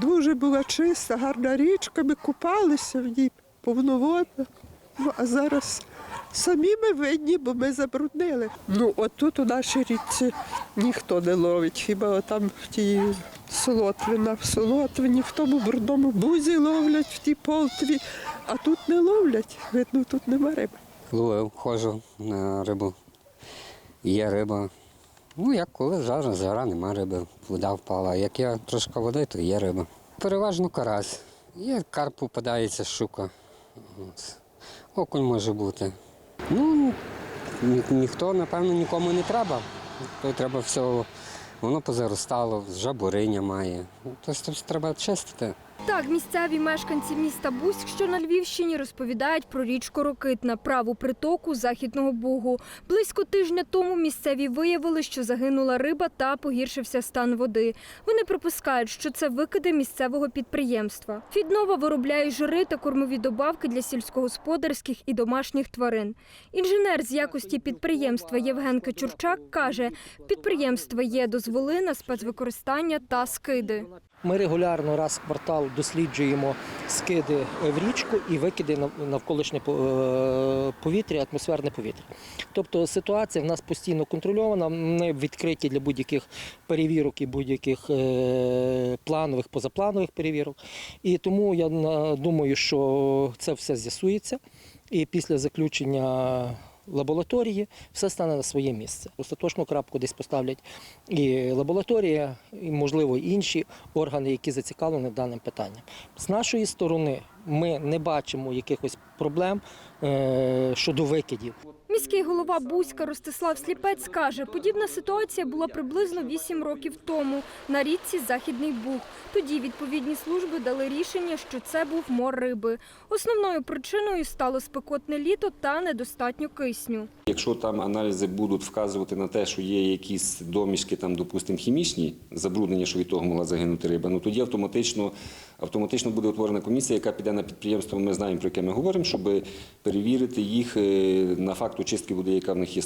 Дуже була чиста, гарна річка, ми купалися в ній повноводно. Ну, а зараз самі ми винні, бо ми забруднили. Ну, от тут у нашій річці ніхто не ловить, хіба там в тій Солотвина, в Солотвині, в тому брудному бузі ловлять, в тій полтві, а тут не ловлять. Видно, тут нема риби. Ловив, ходжу на рибу. Є риба. Ну, як коли зараз, зараз нема риби, вода впала. Як є трошки води, то є риба. Переважно карась. Є карп попадається, щука. Окунь може бути. Ну, ні, ніхто, напевно, нікому не треба. То треба все, воно позаростало, жабуриня має. Тобто треба чистити. Так, місцеві мешканці міста Буськ, що на Львівщині, розповідають про річку Рокитна, праву притоку Західного Бугу. Близько тижня тому місцеві виявили, що загинула риба та погіршився стан води. Вони припускають, що це викиди місцевого підприємства. Фіднова виробляє жири та кормові добавки для сільськогосподарських і домашніх тварин. Інженер з якості підприємства Євген Качурчак каже, в підприємства є дозволи на спецвикористання та скиди. Ми регулярно раз в квартал досліджуємо скиди в річку і викиди на навколишнє е, повітря, атмосферне повітря. Тобто ситуація в нас постійно контрольована. Ми відкриті для будь-яких перевірок і будь-яких е, планових, позапланових перевірок. І тому я думаю, що це все з'ясується. І після заключення лабораторії все стане на своє місце. Остаточну крапку десь поставлять і лабораторія, і, можливо, інші органи, які зацікавлені даним питанням. З нашої сторони ми не бачимо якихось проблем е, щодо викидів. Міський голова Бузька Ростислав Сліпець каже, подібна ситуація була приблизно 8 років тому на річці Західний Буг. Тоді відповідні служби дали рішення, що це був мор риби. Основною причиною стало спекотне літо та недостатньо кисню. Якщо там аналізи будуть вказувати на те, що є якісь домішки, там, допустимо, хімічні забруднення, що від того могла загинути риба, ну тоді автоматично, автоматично буде утворена комісія, яка піде на підприємство. Ми знаємо, про яке ми говоримо, щоб перевірити їх е, на факт очистки води, яка в них є.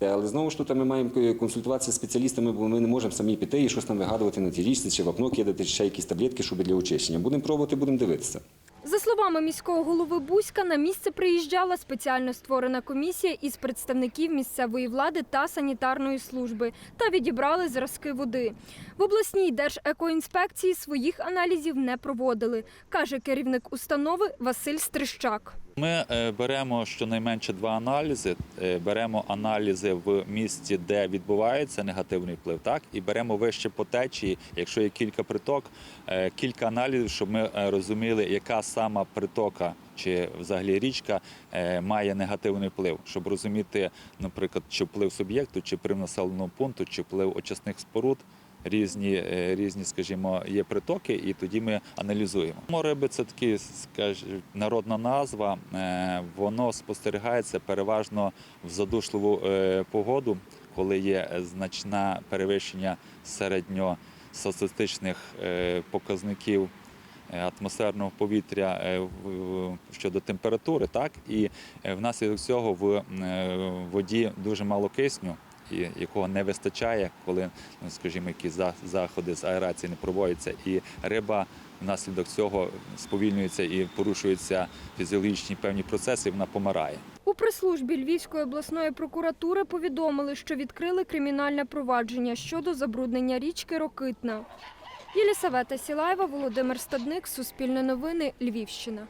Але знову ж тут ми маємо консультуватися з спеціалістами, бо ми не можемо самі піти і щось там вигадувати на тій річці, чи вапно кидати, чи ще якісь таблетки, щоб для очищення. Будемо пробувати, будемо дивитися. За словами міського голови Бузька, на місце приїжджала спеціально створена комісія із представників місцевої влади та санітарної служби та відібрали зразки води. В обласній держекоінспекції своїх аналізів не проводили, каже керівник установи Василь Стрищак. Ми е, беремо щонайменше два аналізи. Е, Беремо аналізи в місті, де відбувається негативний вплив, так і беремо вище по течії, якщо є кілька приток, е, кілька аналізів, щоб ми розуміли, яка сама притока чи взагалі річка має негативний вплив, щоб розуміти, наприклад, чи вплив суб'єкту, чи вплив населеного пункту, чи вплив очисних споруд. Різні, е, різні, скажімо, є притоки, і тоді ми аналізуємо. Мориби це такі, скажімо, народна назва. Е, Воно спостерігається переважно в задушливу е, погоду, коли є значне перевищення середньостатистичних показників атмосферного повітря щодо температури, так і внаслідок цього в воді дуже мало кисню. І якого не вистачає, коли, ну, скажімо, якісь заходи з аерації не проводяться, і риба внаслідок цього сповільнюється і порушуються фізіологічні певні процеси, і вона помирає. У прес-службі Львівської обласної прокуратури повідомили, що відкрили кримінальне провадження щодо забруднення річки Рокитна. Єлісавета Сілаєва, Володимир Стадник, Суспільне новини, Львівщина.